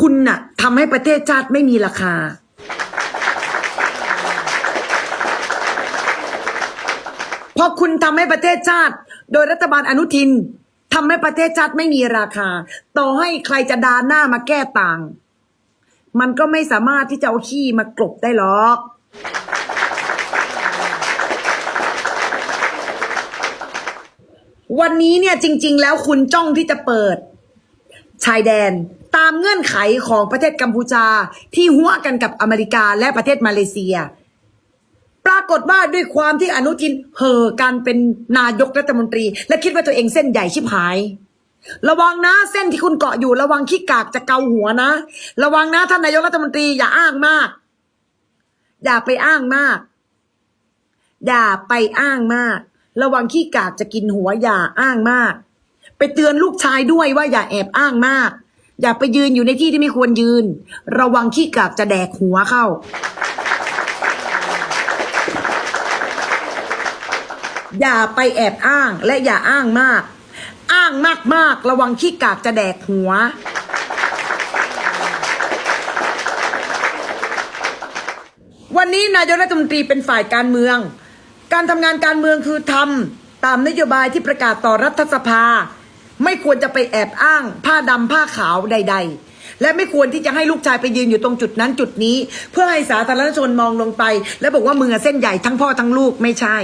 คุณน่ะทำให้ประเทศชาติไม่มีราคา พอคุณทำให้ประเทศชาติ โดยรัฐบาลอนุทินทำให้ประเทศชาติไม่มีราคา ต่อให้ใครจะดานหน้ามาแก้ต่าง มันก็ไม่สามารถที่จะเอาขี้มากลบได้หรอก วันนี้เนี่ยจริง ๆ แล้วคุณจ้องที่จะเปิด ชายแดน ตามเงื่อนไขของประเทศกัมพูชาที่หัวกันกับอเมริกาและประเทศมาเลเซีย ปรากฏว่าด้วยความที่อนุทินเห่อการเป็นนายกรัฐมนตรี และคิดว่าตัวเองเส้นใหญ่ชิบหาย ระวังนะเส้นที่คุณเกาะอยู่ ระวังขี้กากจะเกาหัวนะ ระวังนะท่านนายกรัฐมนตรีอย่าอ้างมาก อย่าไปอ้างมาก อย่าไปอ้างมาก ระวังขี้กากจะกินหัวอย่าอ้างมาก ไปเตือนลูกชายด้วยว่าอย่าแอบอ้างมาก อย่าไปยืนอยู่ในที่ที่ไม่ควรยืน ระวังขี้กากจะแดกหัวเข้า อย่าไปแอบอ้างและอย่าอ้างมาก อ้างมากๆ ระวังขี้กากจะแดกหัววันนี้นายกรัฐมนตรีเป็นฝ่ายการเมือง การทำงานการเมืองคือทำตามนโยบายที่ประกาศต่อรัฐสภา ไม่ควรจะไปแอบอ้าง ผ้าดำผ้าขาวใด ๆ และไม่ควรที่จะให้ลูกชายไปยืนอยู่ตรงจุดนั้นจุดนี้ เพื่อให้สาธารณชนมองลงไป แล้วบอกว่ามึงอเส้นใหญ่ทั้งพ่อทั้งลูกไม่ใช่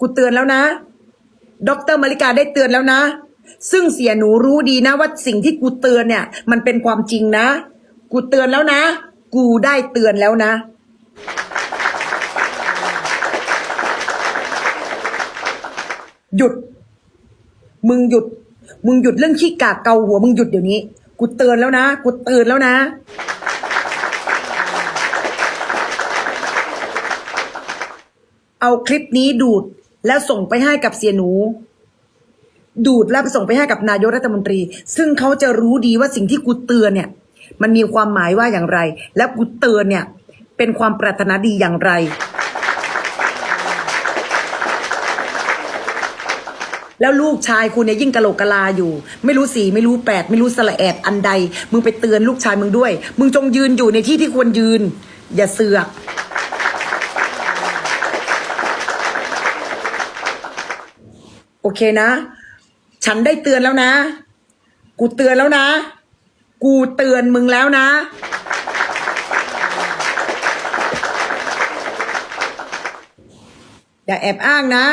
กูเตือนแล้วนะดรมาริกาได้เตือนแล้วนะ ซึ่งเสียหนูรู้ดีนะว่าสิ่งที่กูเตือนเนี่ย มันเป็นความจริงนะ กูเตือนแล้วนะ กูได้เตือนแล้วนะ หยุด มึงหยุด มึงหยุดเรื่องขี้กากเกาหัว มึงหยุดเดี๋ยวนี้ กูเตือนแล้วนะ กูเตือนแล้วนะ เอาคลิปนี้ดูดแล้วส่งไปให้กับเสียหนู ดูดแล้วไปส่งไปให้กับนายกรัฐมนตรี ซึ่งเขาจะรู้ดีว่าสิ่งที่กูเตือนเนี่ย มันมีความหมายว่าอย่างไร และกูเตือนเนี่ย เป็นความปรารถนาดีอย่างไร แล้วลูกชายคุณเนี่ยยิ่งกะโหลกกะลาอยู่ ไม่รู้สี่ไม่รู้แปดไม่รู้สละแอดอันใด มึงไปเตือนลูกชายมึงด้วย มึงจงยืนอยู่ในที่ที่ควรยืน อย่าเสือกโอเคนะ ฉันได้เตือนแล้วนะ กูเตือนแล้วนะ กูเตือนมึงแล้วนะ อย่าแอบอ้างนะ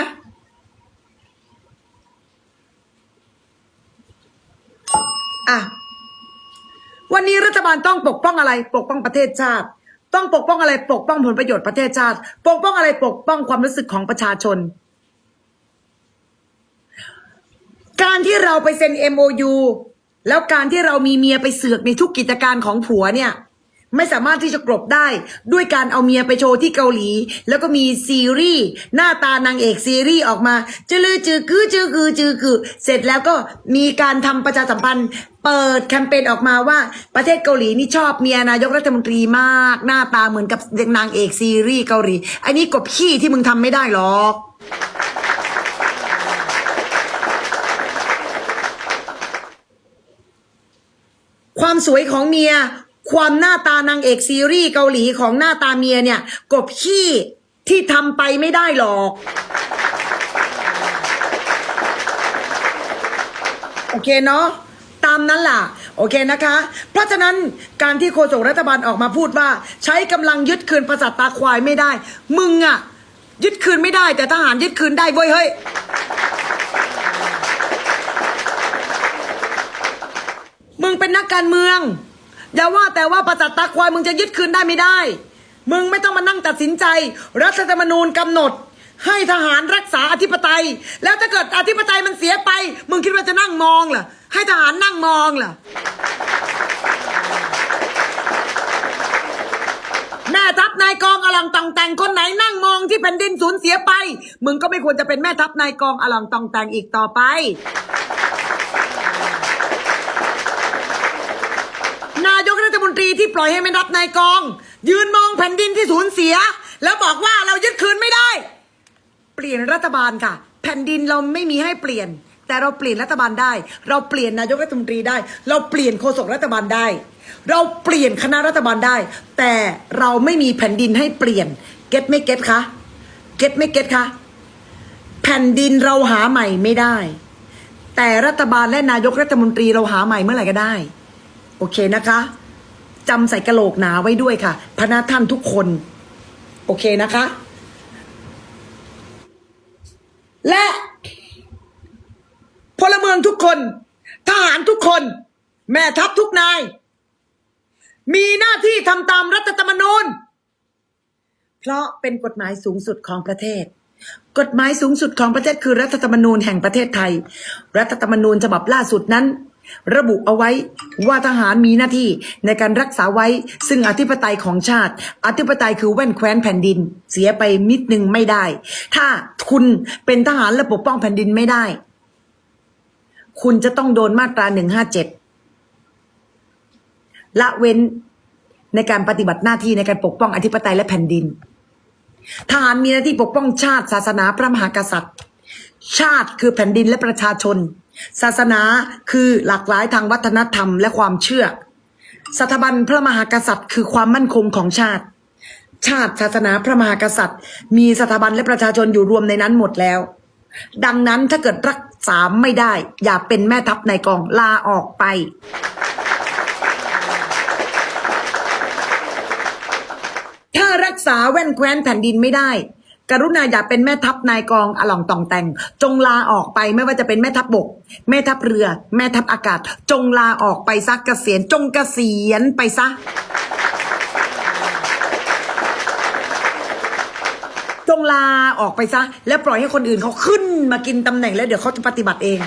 วันต้องปกป้องอะไร ปกป้องประเทศชาติ ต้องปกป้องอะไร ปกป้องผลประโยชน์ประเทศชาติ ปกป้องอะไร ปกป้องความรู้สึกของประชาชน การที่เราไปเซ็น MOU แล้วการที่เรามีเมียไปเสือกในทุกกิจการของผัวเนี่ย ไม่สามารถที่จะกลบได้ ด้วยการเอาเมียไปโชว์ที่เกาหลี แล้วก็มีซีรีส์หน้าตานางเอกซีรีส์ออกมาจืลือจือกือจือกือจือกือ เสร็จแล้วก็มีการทำประชาสัมพันธ์ เปิดแคมเปญออกมาว่าประเทศเกาหลีนี่ชอบเมียนายกรัฐมนตรีมาก หน้าตาเหมือนกับนางเอกซีรีส์เกาหลี อันนี้กบขี้ที่มึงทำไม่ได้หรอกความสวยของเมีย ความหน้าตานางเอกซีรีส์เกาหลีของหน้าตาเมียเนี่ย กบขี้ที่ทำไปไม่ได้หรอกโอเคเนาะตามนั้นล่ะ โอเคนะคะ เพราะฉะนั้นการที่โฆษกรัฐบาลออกมาพูดว่า ใช้กำลังยึดคืนประสาทตาควายไม่ได้ มึงอะยึดคืนไม่ได้ แต่ทหารยึดคืนได้เว้ยเฮ้ยมึงเป็นนักการเมือง อย่าว่าแต่ว่าประจัดตาควายมึงจะยึดคืนได้ไม่ได้ มึงไม่ต้องมานั่งตัดสินใจ รัฐธรรมนูญกำหนด ให้ทหารรักษาอธิปไตย แล้วถ้าเกิดอธิปไตยมันเสียไป มึงคิดว่าจะนั่งมองเหรอให้ทหารนั่งมองเหรอแม่ทัพนายกองอลังตองแต่งคนไหนนั่งมองที่แผ่นดินสูญเสียไป มึงก็ไม่ควรจะเป็นแม่ทัพนายกองอลังตองแต่งอีกต่อไป นายีที่ปล่อยให้ไม่รับนายกอง ยืนมองแผ่นดินที่สูญเสีย แล้วบอกว่าเรายึดคืนไม่ได้ เปลี่ยนรัฐบาลค่ะ แผ่นดินเราไม่มีให้เปลี่ยนแแต่เราเปลี่ยนรัฐบาลได้ เราเปลี่ยนนายกรัฐมนตรีได้ เราเปลี่ยนโฆษกรัฐบาลได้ เราเปลี่ยนคณะรัฐบาลได้ แต่เราไม่มีแผ่นดินให้เปลี่ยนเก็ตไม่เก็ตคะเก็ตไม่เก็ตคะแผ่นดินเราหาใหม่ไม่ได้ แต่รัฐบาลและนายกรัฐมนตรีเราหาใหม่เมื่อไหร่ก็ได้ โอเคนะคะ จำใส่กระโหลกหนาไว้ด้วยค่ะ พนักท่านทุกคน โอเคนะคะ และพลเมืองทุกคน ทหารทุกคน แม่ทัพทุกนาย มีหน้าที่ทำตามรัฐธรรมนูญ เพราะเป็นกฎหมายสูงสุดของประเทศ กฎหมายสูงสุดของประเทศคือรัฐธรรมนูญแห่งประเทศไทย รัฐธรรมนูญฉบับล่าสุดนั้น ระบุเอาไว้ว่าทหารมีหน้าที่ในการรักษาไว้ซึ่งอธิปไตยของชาติ อธิปไตยคือแว่นแคว้นแผ่นดิน เสียไปนิดนึงไม่ได้ ถ้าคุณเป็นทหารและปกป้องแผ่นดินไม่ได้ คุณจะต้องโดนมาตราหนึ่งห้าเจ็ดละเว้นในการปฏิบัติหน้าที่ในการปกป้องอธิปไตยและแผ่นดิน ทหารมีหน้าที่ปกป้องชาติศาสนาพระมหากษัตริย์ ชาติคือแผ่นดินและประชาชน ศาสนาคือหลากหลายทางวัฒนธรรมและความเชื่อ สถาบันพระมหากษัตริย์ คือความมั่นคงของชาติ ชาติศาสนาพระมหากษัตริย์ มีสถาบันและประชาชนอยู่รวมในนั้นหมดแล้ว ดังนั้นถ้าเกิดรักษาไม่ได้ อย่าเป็นแม่ทัพในกองลาออกไป ถ้ารักษาแว่นแคว้นแผ่นดินไม่ได้ กรุณาอย่าเป็นแม่ทัพนายกองอล่องตองแต่งจงลาออกไปไม่ว่าจะเป็นแม่ทัพบก แม่ทัพเรือ แม่ทัพอากาศ จงลาออกไปซักเกษียณจงเกษียณไปซะ จงลาออกไปซะ แล้วปล่อยให้คนอื่นเขาขึ้นมากินตำแหน่งแล้วเดี๋ยวเขาจะปฏิบัติเอง